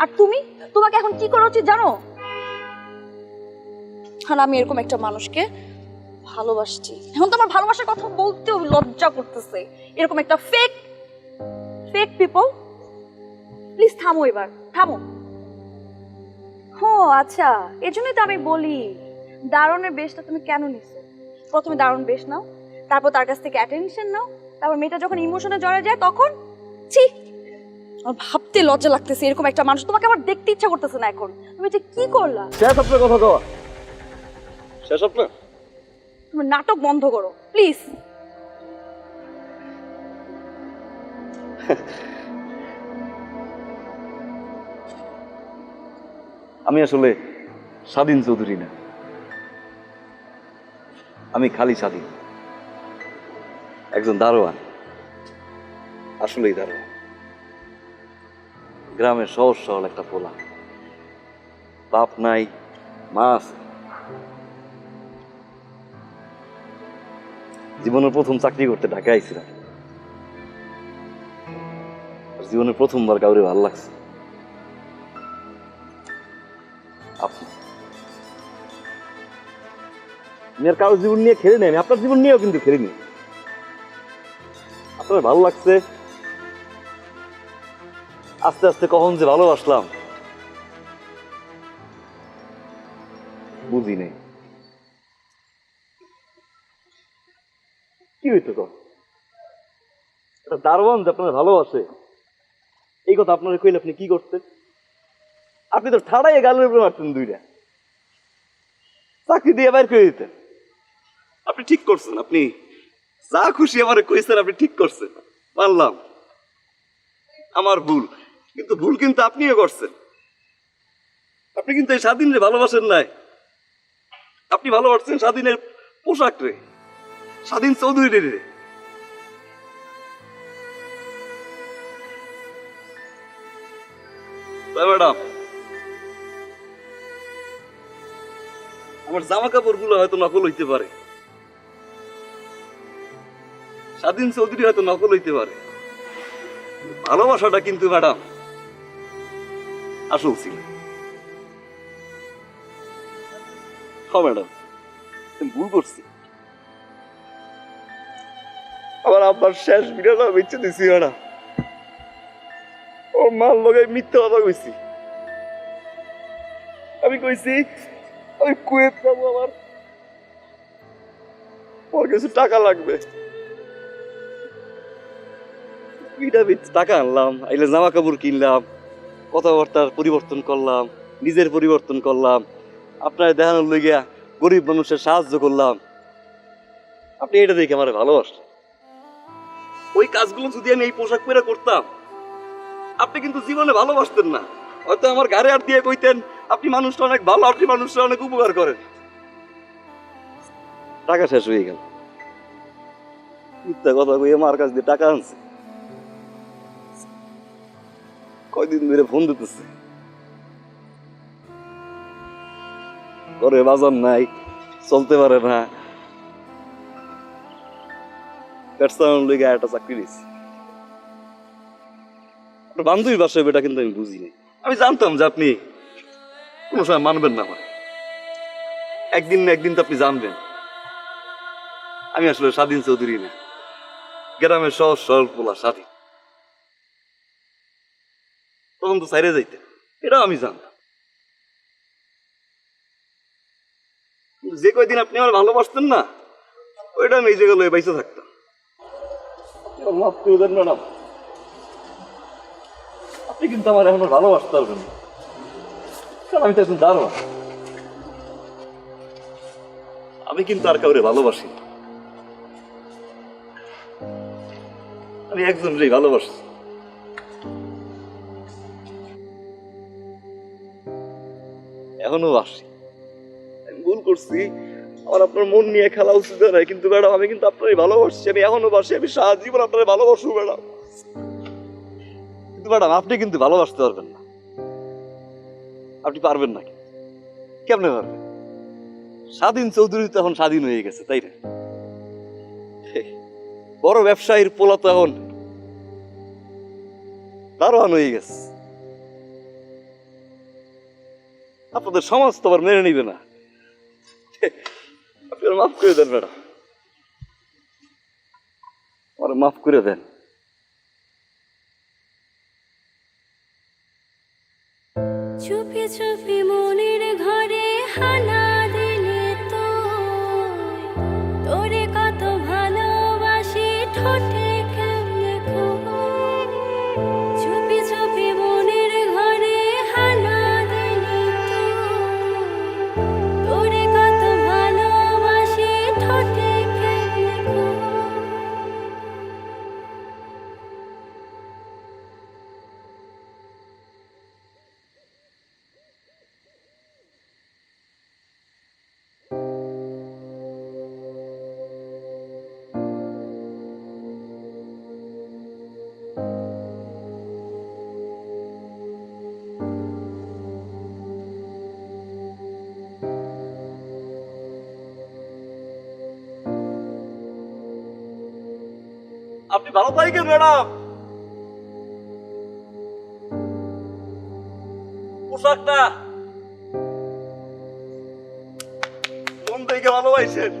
আর তুমি? তোমাকে এখন কি করা উচিত জানো? আর আমি এরকম একটা মানুষকে ভালোবাসছি। এখন তো আমার ভালোবাসার কথা বলতেও লজ্জা করতেছে। এরকম একটা ফেক ফেক পিপল প্লিজ থামো এবার, থামো। ও আচ্ছা এজন্যই তো আমি বলি, দারুণের বেশটা তুমি কেন নিছো? প্রথমে দারুণ বেশ নাও, তারপর তার কাছ থেকে অ্যাটেনশন নাও, তারপর মেয়েটা যখন ইমোশনে জড়ে যায়, তখন ছি আমার ভাবতে লজ্জা লাগতেছে এরকম একটা মানুষ। তোমাকে আমার দেখতে ইচ্ছা করতেছে না এখন। তুমি যে কি করলা? শেষ আপনার কথা কওয়া শেষ আপনার তুমি নাটক বন্ধ করো প্লিজ। আমি আসলে স্বাধীন চৌধুরী না। আমি খালি স্বাধীন। একজন দারোয়ান। আসলেই দারোয়ান। গ্রামের সহজ সরল একটা পোলা। বাপ নাই, মা আছে। জীবনের প্রথম চাকরি করতে ঢাকা আইছিলাম। জীবনের প্রথমবার কাউরে ভালো লাগছে। আর কারোর জীবন নিয়ে খেলে নেই, আমি আপনার জীবন নিয়েও কিন্তু খেলিনি। আপনার ভালো লাগছে আস্তে আস্তে কখন যে ভালোবাসলাম। বুঝি নেই। কি হইতো দারোয়ান যে আপনার ভালোবাসে, এই কথা আপনার কইলে আপনি কি করতেন? আপনি তো ঠাড়াই গালের উপরে মারতেন দুইটা। চাকরি দিয়ে বাইর করে দিতেন। আপনি ঠিক করছেন, আপনি যা খুশি আমার কইছেন, আপনি ঠিক করছেন। মানলাম। আমার ভুল। কিন্তু ভুল কিন্তু আপনিও করছেন। আপনি কিন্তু এই স্বাধীনের ভালোবাসেন নাই। আপনি ভালোবাসছেন স্বাধীনের পোশাক রে, স্বাধীন চৌধুরী রে। ম্যাডাম, আমার জামা কাপড়গুলো হয়তো নকল হইতে পারে। স্বাধীন চৌধুরী হয়তো নকল হইতে পারে। ভালোবাসাটা কিন্তু ম্যাডাম আসল ছিল হ্যাঁ ম্যাডাম আমি ভুল করছি। আমার আব্বার শেষ ভিডিওটা বেঁচে দিছি ম্যাডাম ও মার লগে মিথ্যা কথা কইছি। আমি কইছি, আমি কুয়েত যাব আমার ওর কিছু টাকা লাগবে। টাকা আনলাম, আইলে জামা কাপড় কিনলাম। কথাবার্তার পরিবর্তন করলাম, নিজের পরিবর্তন করলাম, আপনার দেখানোর লইগিয়া গরিব মানুষের সাহায্য করলাম। আপনি এটা দেখে আমার ভালোবাসেন ওই কাজগুলো যদি আমি এই পোশাক পরে করতাম, আপনি কিন্তু জীবনে ভালোবাসতেন না। হয়তো আমার গাড়ি আর দিয়ে কইতেন, আপনি মানুষটা অনেক ভালো, আপনি মানুষটা অনেক উপকার করেন। টাকা শেষ হয়ে গেল। মিথ্যা কথা কই আমার কাছ দিয়ে টাকা আনছে। কয়দিন ধরে ফোন দিতেছে। বাজার নাই, চলতে পারে না। কিন্তু আমি আমি জানতাম যে আপনি কোনো সময় মানবেন না একদিন না একদিন তো আপনি জানবেন। আমি আসলে স্বাধীন চৌধুরী না। গ্রামের সহজ সরল পোলা স্বাধীন। তখন তো সাইরে যাইতে। এটাও আমি জানতাম। যে কয়দিন আপনি আমার ভালোবাসতেন না, ওইটা আমি এই জায়গায় লয়ে বাইসে থাকতাম। মাফ ম্যাডাম। আপনি কিন্তু আমার এখন ভালোবাসতে পারবেন না। আমি তো একজন দারোয়ান। আমি কিন্তু আর কাউরে ভালোবাসি। আমি একজনকেই ভালোবাসি এখনও বাসি ভুল করছি। আমার আপনার মন নিয়ে খেলা উচিত নয় কিন্তু ম্যাডাম আমি কিন্তু আপনারই ভালোবাসছি আমি এখনও বাসি। আমি সারা জীবন আপনার ভালোবাসবো ম্যাডাম। কিন্তু ম্যাডাম আপনি কিন্তু ভালোবাসতে পারবেন না। আপনি পারবেন না কেমনে পারবেন? স্বাধীন চৌধুরী তো এখন স্বাধীন হয়ে গেছে তাই না? বড় ব্যবসায়ীর পোলা তো এখন দারোয়ান হয়ে গেছে। আপনাদের সমাজ তো আবার মেনে নিবে না। আপনারা মাফ করে দেন ম্যাডাম। আমার মাফ করে দেন। চুপি চুপি মনের ঘরে হানা আপনি ভালো থাকেন ম্যাডাম। পোশাকটা মন থেকে ভালোবাসেন?